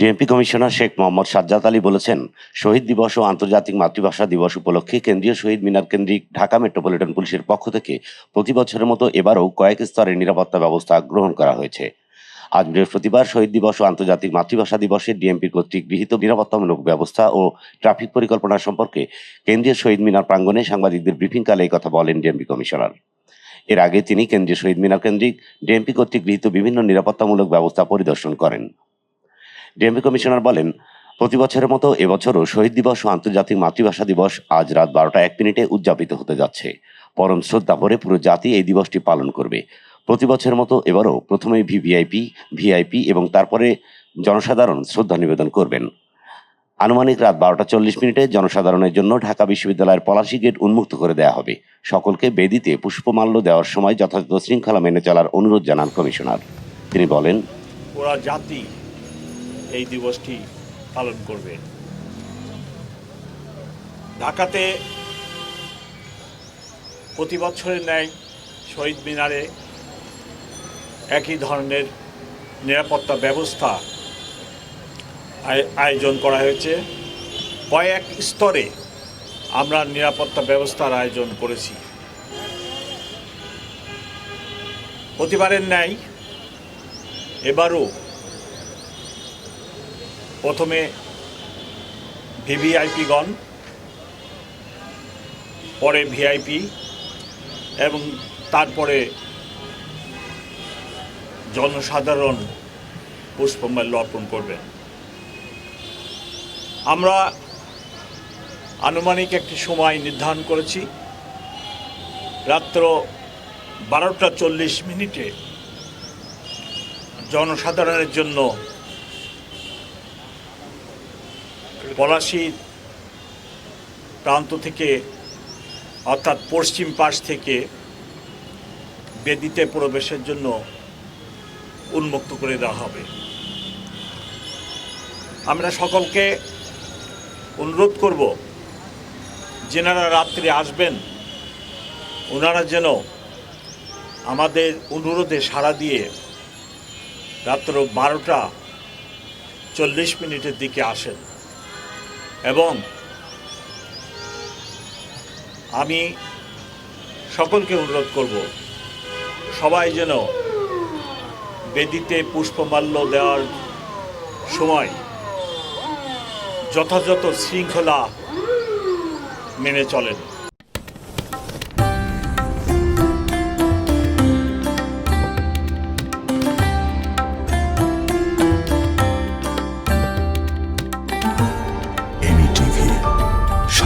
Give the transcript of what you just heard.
DMP commissioner Sheikh Mohammad Sajjad Ali বলেছেন, শহীদ দিবস ও আন্তর্জাতিক মাতৃভাষা দিবস উপলক্ষে কেন্দ্রীয় শহীদ মিনার কেন্দ্রিক ঢাকা মেট্রোপলিটন পুলিশের পক্ষ থেকে প্রতি বছরের মতো এবারও কয়েক স্তরের নিরাপত্তা ব্যবস্থা গ্রহণ করা হয়েছে। আজ বৃহস্পতিবার শহীদ দিবস ও আন্তর্জাতিক মাতৃভাষা দিবসে ডিএমপি কর্তৃক গৃহীত নিরাপত্তামূলক ব্যবস্থা ও ট্রাফিক পরিকল্পনা সম্পর্কে কেন্দ্রীয় শহীদ মিনার প্রাঙ্গণে সাংবাদিকদের ব্রিফিংকালে এই কথা বলেন ডিএমপি কমিশনার। এর আগে তিনি কেন্দ্রীয় শহীদ মিনার কেন্দ্রিক ডিএমপি কর্তৃক গৃহীত বিভিন্ন নিরাপত্তামূলক ব্যবস্থা পরিদর্শন করেন। ডিএমপি কমিশনার বলেন, প্রতি বছরের মতো এবছরও শহীদ দিবস ও আন্তর্জাতিক মাতৃভাষা দিবস আজ রাত বারোটা এক মিনিটে উদযাপিত হতে যাচ্ছে। পরম শ্রদ্ধা ভরে পুরো জাতি এই দিবসটি পালন করবে। প্রতি বছরের মতো এবারও প্রথমে ভিভিআইপি, ভিআইপি এবং তারপরে জনসাধারণ শ্রদ্ধা নিবেদন করবেন। আনুমানিক রাত বারোটা চল্লিশ মিনিটে জনসাধারণের জন্য ঢাকা বিশ্ববিদ্যালয়ের পলাশী গেট উন্মুক্ত করে দেওয়া হবে। সকলকে বেদিতে পুষ্পমাল্য দেওয়ার সময় যথাযথ শৃঙ্খলা মেনে চলার অনুরোধ জানান কমিশনার। তিনি বলেন, পুরা জাতি এই দিবসটি পালন করবে। ঢাকাতে প্রতি বছরের ন্যায় শহীদ মিনারে একই ধরনের নিরাপত্তা ব্যবস্থা আয়- আয়োজন করা হয়েছে। কয়েক স্তরে আমরা নিরাপত্তা ব্যবস্থার আয়োজন করেছি। প্রতিবারের ন্যায় এবারও প্রথমে ভিভিআইপিগণ, পরে ভিআইপি এবং তারপরে জনসাধারণ পুষ্পমাল্য অর্পণ করবেন আমরা আনুমানিক একটি সময় নির্ধারণ করেছি। রাত্র বারোটা চল্লিশ মিনিটে জনসাধারণের জন্য পলাশী প্রান্ত থেকে, অর্থাৎ পশ্চিম পাশ থেকে বেদিতে প্রবেশের জন্য উন্মুক্ত করে দেওয়া হবে। আমরা সকলকে অনুরোধ করব, যেনারা রাত্রে আসবেন, ওনারা যেন আমাদের অনুরোধে সাড়া দিয়ে রাত্র বারোটা চল্লিশ মিনিটের দিকে আসেন। এবং আমি সকলকে অনুরোধ করব, সবাই যেন বেদিতে পুষ্পমাল্য দেওয়ার সময় যথাযথ শৃঙ্খলা মেনে চলেন।